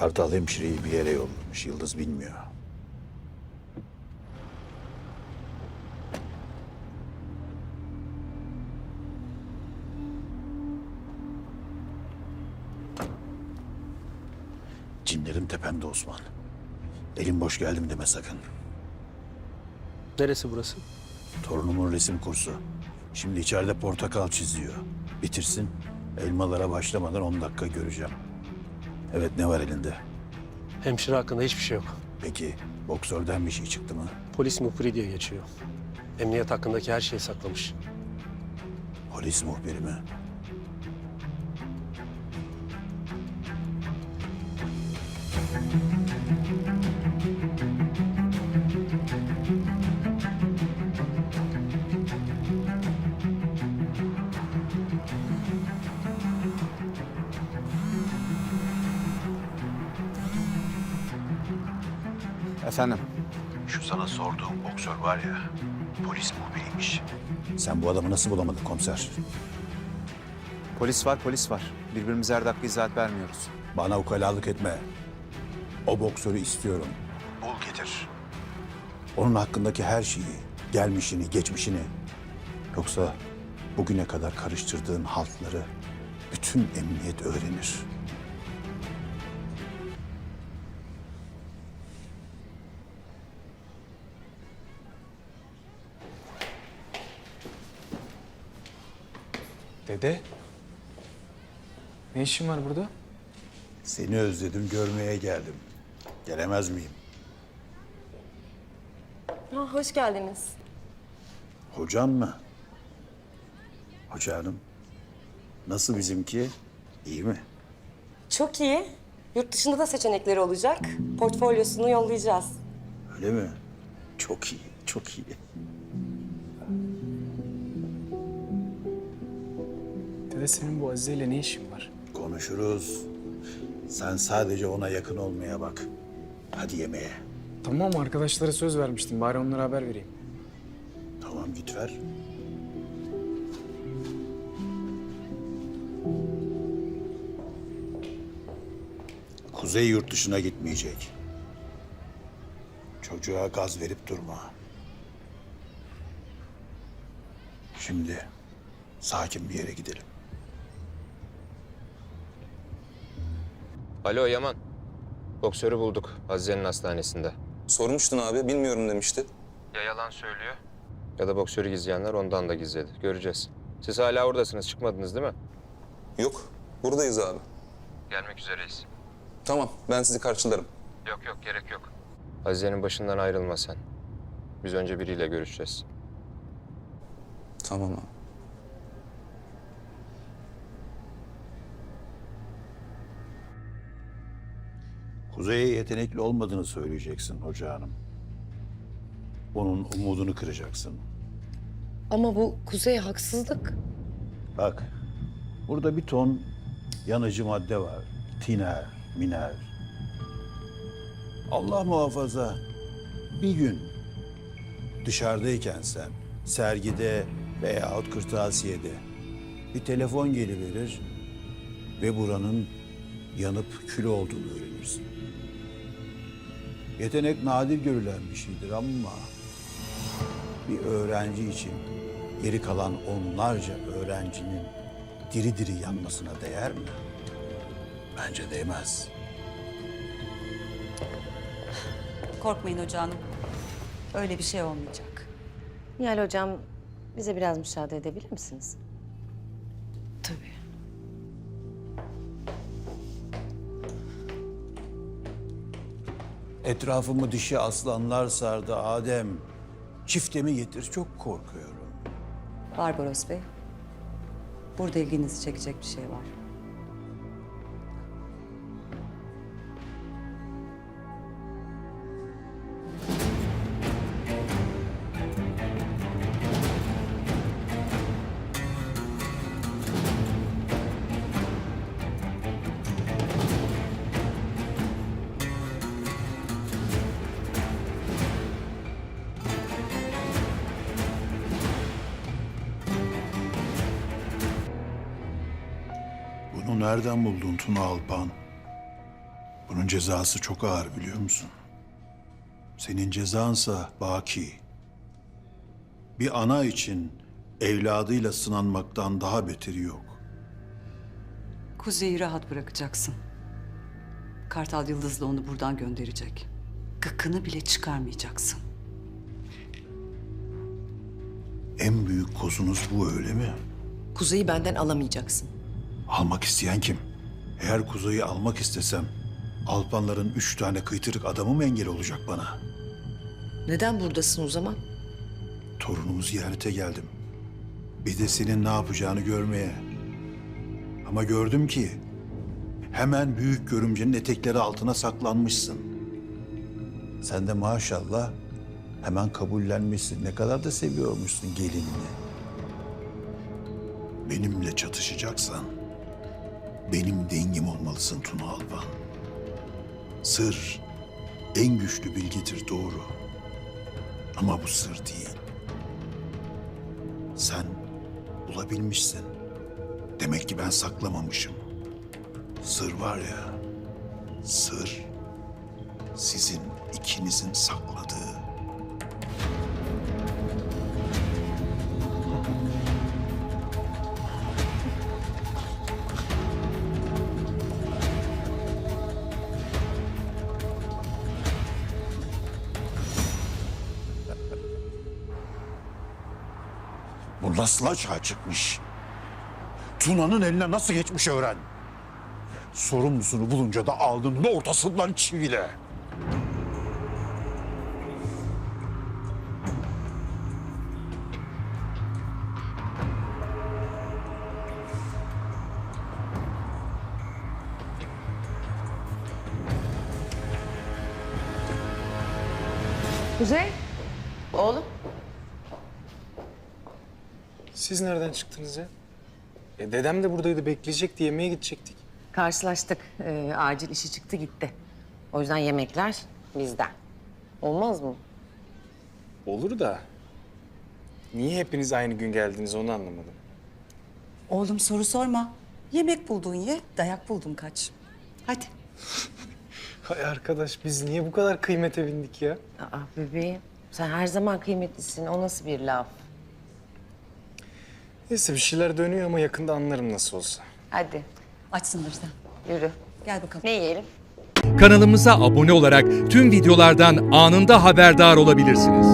Kartal hemşireyi bir yere yollamış. Yıldız bilmiyor. Cinlerim tepemde Osman. Elim boş geldim deme sakın. Neresi burası? Torunumun resim kursu. Şimdi içeride portakal çiziyor. Bitirsin. Elmalara başlamadan 10 dakika göreceğim. Evet ne var elinde? Hemşire hakkında hiçbir şey yok. Peki boksörden bir şey çıktı mı? Polis muhbiri diye geçiyor. Emniyet hakkındaki her şeyi saklamış. Polis muhbiri mi? Efendim? Şu sana sorduğum boksör var ya, polis muhbiriymiş. Sen bu adamı nasıl bulamadın komiser? Polis var, polis var. Birbirimize her dakika izahat vermiyoruz. Bana ukalalık etme. O boksörü istiyorum. Bul getir. Onun hakkındaki her şeyi, gelmişini, geçmişini. Yoksa bugüne kadar karıştırdığın haltları bütün emniyet öğrenir. Dede. Ne işin var burada? Seni özledim, görmeye geldim. Gelemez miyim? Ha, hoş geldiniz. Hocam mı? Hoca hanım. Nasıl bizimki? İyi mi? Çok iyi. Yurt dışında da seçenekleri olacak. Portfolyosunu yollayacağız. Öyle mi? Çok iyi, çok iyi. Dede senin bu Azize ile ne işin var? Konuşuruz. Sen sadece ona yakın olmaya bak. Hadi yemeğe. Tamam arkadaşlara söz vermiştim. Bari onlara haber vereyim. Tamam git ver. Kuzey yurt dışına gitmeyecek. Çocuğa gaz verip durma. Şimdi sakin bir yere gidelim. Alo Yaman. Boksörü bulduk Azize'nin hastanesinde. Sormuştun abi, bilmiyorum demişti. Ya yalan söylüyor ya da boksörü gizleyenler ondan da gizledi. Göreceğiz. Siz hala oradasınız, çıkmadınız değil mi? Yok, buradayız abi. Gelmek üzereyiz. Tamam, ben sizi karşılarım. Yok yok, gerek yok. Azize'nin başından ayrılma sen. Biz önce biriyle görüşeceğiz. Tamam abi. Kuzey'e yetenekli olmadığını söyleyeceksin hoca hanım. Onun umudunu kıracaksın. Ama bu Kuzey haksızlık. Bak, burada bir ton yanıcı madde var. Tiner, miner. Allah muhafaza bir gün dışarıdayken sen sergide veyahut kırtasiyede bir telefon geliverir ve buranın yanıp kül olduğunu öğrenirsin. Yetenek nadir görülen bir şeydir ama bir öğrenci için geri kalan onlarca öğrencinin diri diri yanmasına değer mi? Bence değmez. Korkmayın hoca hanım. Öyle bir şey olmayacak. Nihal hocam bize biraz müsaade edebilir misiniz? Tabii. Etrafımı dişi aslanlar sardı Adem. Çiftemi getir çok korkuyorum. Barbaros Bey. Burada ilginizi çekecek bir şey var. Bunu nereden buldun Tuna Alpan? Bunun cezası çok ağır biliyor musun? Senin cezansa baki. Bir ana için evladıyla sınanmaktan daha beteri yok. Kuzey'i rahat bırakacaksın. Kartal Yıldız'la onu buradan gönderecek. Gıkkını bile çıkarmayacaksın. En büyük kozunuz bu öyle mi? Kuzey'i benden alamayacaksın. Almak isteyen kim? Eğer Kuzey'i almak istesem Alpanların üç tane kıytırık adamı mı engel olacak bana? Neden buradasın o zaman? Torunumu ziyarete geldim. Bir de senin ne yapacağını görmeye. Ama gördüm ki hemen büyük görümcenin etekleri altına saklanmışsın. Sen de maşallah hemen kabullenmişsin. Ne kadar da seviyormuşsun gelinini. Benimle çatışacaksan benim dengim olmalısın Tuna Alpan. Sır en güçlü bilgidir doğru. Ama bu sır değil. Sen bulabilmişsin. Demek ki ben saklamamışım. Sır var ya, sır sizin ikinizin sakladığı. Nasıl açığa çıkmış? Tuna'nın eline nasıl geçmiş öğren. Sorumlusunu bulunca da aldın da ortasından çivile. Kuzey. Oğlum. Siz nereden çıktınız ya? E, dedem de buradaydı bekleyecekti yemeğe gidecektik. Karşılaştık. Ee, acil işi çıktı gitti. O yüzden yemekler bizden. Olmaz mı? Olur da niye hepiniz aynı gün geldiniz onu anlamadım. Oğlum soru sorma. Yemek buldun ye, dayak buldun kaç. Hadi. Hay arkadaş biz niye bu kadar kıymete bindik ya? Aa bebeğim. Sen her zaman kıymetlisin. O nasıl bir laf? Neyse bir şeyler dönüyor ama yakında anlarım nasıl olsa. Hadi Açsınlar sen. yürü. Gel bakalım. Ne yiyelim? Kanalımıza abone olarak tüm videolardan anında haberdar olabilirsiniz.